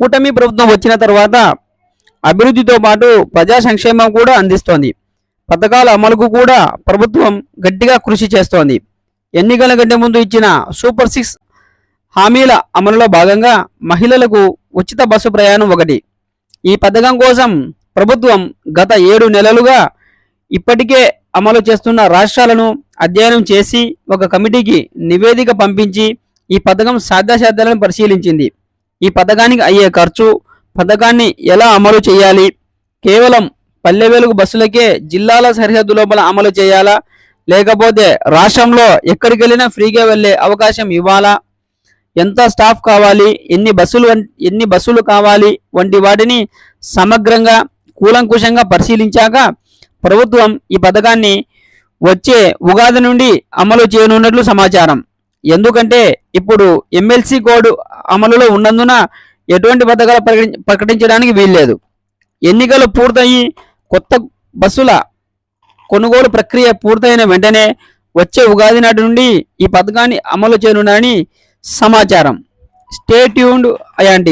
కూటమి ప్రభుత్వం వచ్చిన తర్వాత అభివృద్ధితో పాటు ప్రజా సంక్షేమం కూడా అందిస్తోంది. పథకాల అమలుకు కూడా ప్రభుత్వం గట్టిగా కృషి చేస్తోంది. ఎన్నికల కంటే ముందు ఇచ్చిన సూపర్ సిక్స్ హామీల అమలులో భాగంగా మహిళలకు ఉచిత బస్సు ప్రయాణం ఒకటి. ఈ పథకం కోసం ప్రభుత్వం గత ఏడు నెలలుగా ఇప్పటికే అమలు చేస్తున్న రాష్ట్రాలను అధ్యయనం చేసి ఒక కమిటీకి నివేదిక పంపించి ఈ పథకం సాధ్యాసాధ్యాలను పరిశీలించింది. ఈ పథకానికి అయ్యే ఖర్చు పథకాన్ని ఎలా అమలు చేయాలి? కేవలం పల్లె వెలుగు బస్సులకే జిల్లాల సరిహద్దు లోపల అమలు చేయాలా? లేకపోతే రాష్ట్రంలో ఎక్కడికి వెళ్ళినా ఫ్రీగా వెళ్ళే అవకాశం ఇవ్వాలా? ఎంత స్టాఫ్ కావాలి? ఎన్ని బస్సులు ఎన్ని బస్సులు కావాలి? వంటి వాటిని సమగ్రంగా కూలంకుషంగా పరిశీలించాక ప్రభుత్వం ఈ పథకాన్ని వచ్చే ఉగాది నుండి అమలు చేయనున్నట్లు సమాచారం. ఎందుకంటే ఇప్పుడు ఎమ్మెల్సీ కోడ్ అమలులో ఉన్నందున ఎటువంటి పథకాలు ప్రకటించడానికి వీల్లేదు. ఎన్నికలు పూర్తయి కొత్త బస్సుల కొనుగోలు ప్రక్రియ పూర్తయిన వెంటనే వచ్చే ఉగాది నాటి నుండి ఈ పథకాన్ని అమలు చేయనున్నారని సమాచారం. Stay tuned ion